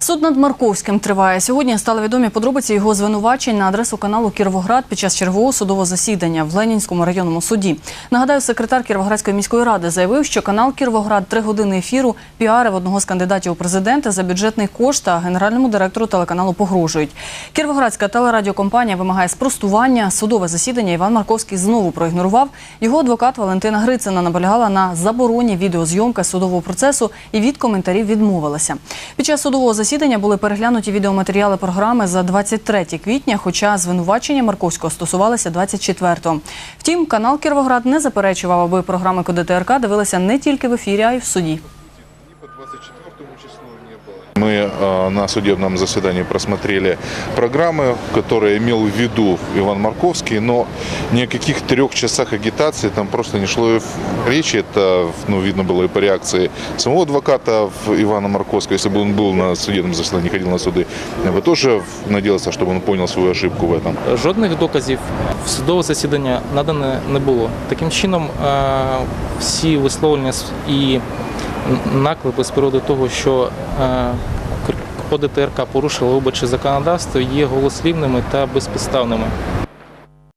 Суд над Марковським триває. Сьогодні стали відомі подробиці його звинувачень на адресу каналу Кіровоград під час чергового судового засідання в Ленінському районному суді. Нагадаю, секретар Кіровоградської міської ради заявив, що канал Кіровоград три години ефіру піарив одного з кандидатів у президенти за бюджетний кошт, а генеральному директору телеканалу погрожують. Кіровоградська телерадіокомпанія вимагає спростування. Судове засідання Іван Марковський знову проігнорував. Його адвокат Валентина Грицина наполягала на забороні відеозйомки судового процесу і від коментарів відмовилася. Під час судового засідання були переглянуті відеоматеріали програми за 23 квітня, хоча звинувачення Марковського стосувалися 24-го. Втім, канал Кіровоград не заперечував, аби програми КДТРК дивилися не тільки в ефірі, а й в суді. И по 24 числу не было. Мы э, на судебном заседании просмотрели программы, которые имел в виду Иван Марковский, но ни о каких трех часах агитации там просто не шло и в речи. Это ну, видно было и по реакции самого адвоката в- Ивана Марковского, если бы он был на судебном заседании, ходил на суды, я бы тоже надеялся, чтобы он понял свою ошибку в этом. Жодних доказів в судове засідання надане не було. Таким чином, е, всі висловлення с- і наклепи з приводу того, що ОДТРК КДТРК порушила виборче законодавство, є голослівними та безпідставними.